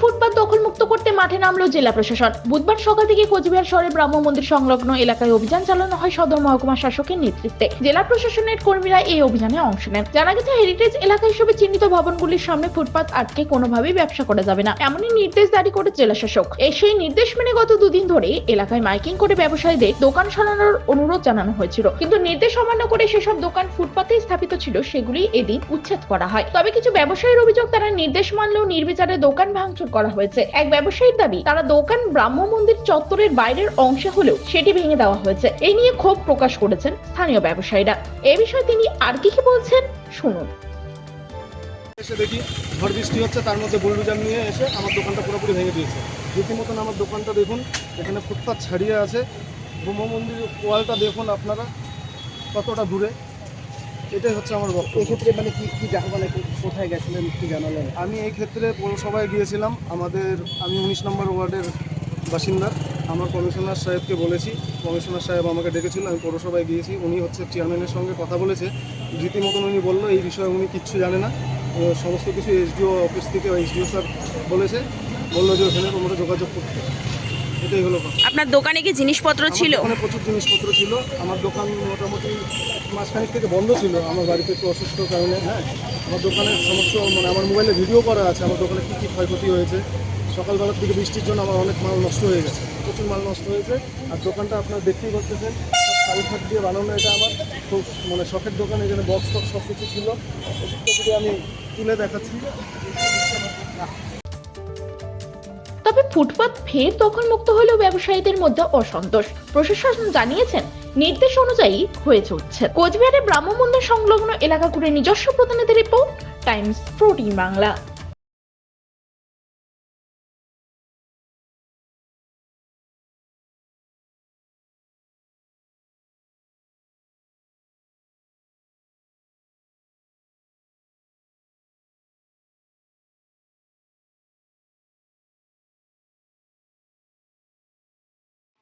ফুটপাত দখলমুক্ত করতে মাঠে নামলো জেলা প্রশাসন। বুধবার সকাল থেকে কোচবিহার শহরে ব্রাহ্ম মন্দির সংলগ্ন এলাকায় অভিযান চালানো হয় সদর মহকুমা শাসকের নেতৃত্বে। জেলা প্রশাসনের কর্মীরা এই অভিযানে অংশ নেন। জানা গেছে হেরিটেজ এলাকা হিসেবে চিহ্নিত ভবনগুলির সামনে ফুটপাত আটকে কোনোভাবেই ব্যবসা করা যাবে না। এমনই নির্দেশ জারি করে জেলা শাসক। এই সেই নির্দেশ মেনে গত দুদিন ধরে এলাকায় মাইকিং করে ব্যবসায়ীদের দোকান সরানোর অনুরোধ জানানো হয়েছিল। কিন্তু নির্দেশ অমান্য করে সেসব দোকান ফুটপাতে স্থাপিত ছিল, সেগুলি এদিন উচ্ছেদ করা হয়। তবে কিছু ব্যবসায়ীর অভিযোগ, তারা নির্দেশ মানলেও নির্বিচারে দোকান ভাঙচুর করা হয়েছে। এক ব্যবসায়ীর দাবি, তারা দোকান ব্রাহ্ম মন্দির চত্বরের বাইরের অংশে হলেও সেটি ভেঙে দেওয়া হয়েছে। এই নিয়ে ক্ষোভ প্রকাশ করেছেন স্থানীয় ব্যবসায়ীরা। এ বিষয়ে তিনি আর কি কি বলছেন শুনুন। এসে দেখি, ঝড় বৃষ্টি হচ্ছে, তার মধ্যে বুলডুজার নিয়ে এসে আমার দোকানটা পুরোপুরি ভেঙে দিয়েছে। রীতিমতন আমার দোকানটা দেখুন, এখানে ফুটপাত ছাড়িয়ে আছে। ব্রহ্ম মন্দির ওয়ালটা দেখুন আপনারা, কতটা দূরে। এটাই হচ্ছে আমার বক্তব্য। এক্ষেত্রে মানে কি কি মানে কোথায় গেছিলেন কি জানালেন? আমি এই ক্ষেত্রে পৌরসভায় গিয়েছিলাম। আমাদের আমি উনিশ নম্বর ওয়ার্ডের বাসিন্দা। আমার কমিশনার সাহেবকে বলেছি। কমিশনার সাহেব আমাকে ডেকেছিল। আমি পৌরসভায় গিয়েছি। উনি হচ্ছে চেয়ারম্যানের সঙ্গে কথা বলেছে। রীতিমতন উনি বলল এই বিষয়ে উনি কিচ্ছু জানে না। সমস্ত কিছু এসডিও অফিস থেকে এসডিও স্যার বলেছে। বলল যে ওখানে তোমরা যোগাযোগ করতে। এটাই হলো আপনার দোকানে কি জিনিসপত্র ছিল? প্রচুর জিনিসপত্র ছিল। আমার দোকান মোটামুটি মাসখানেক থেকে বন্ধ ছিল। আমার বাড়িতে একটু অসুস্থ কারণে হ্যাঁ আমার দোকানের সমস্ত মানে আমার মোবাইলে ভিডিও করা আছে। আমার দোকানে কী কী ক্ষয়ক্ষতি হয়েছে। সকালবেলার দিকে বৃষ্টির জন্য আমার অনেক মাল নষ্ট হয়ে গেছে। প্রচুর মাল নষ্ট হয়েছে। আর দোকানটা আপনারা দেখতেই পাচ্ছেন ফাট দিয়ে বানানো এটা আমার। খুব মানে শখের দোকান এখানে বক্স টক্স সব কিছু ছিল যদি আমি তুলে দেখাচ্ছি। তবে ফুটপাত ফের দখলমুক্ত হলেও ব্যবসায়ীদের মধ্যে অসন্তোষ। প্রশাসন জানিয়েছেন, নির্দেশ অনুযায়ী হয়ে চলছে। কোচবিহারে ব্রাহ্মমন্দির সংলগ্ন এলাকা ঘুরে নিজস্ব প্রতিনিধি রিপোর্ট, টাইমস প্রোটিন বাংলা।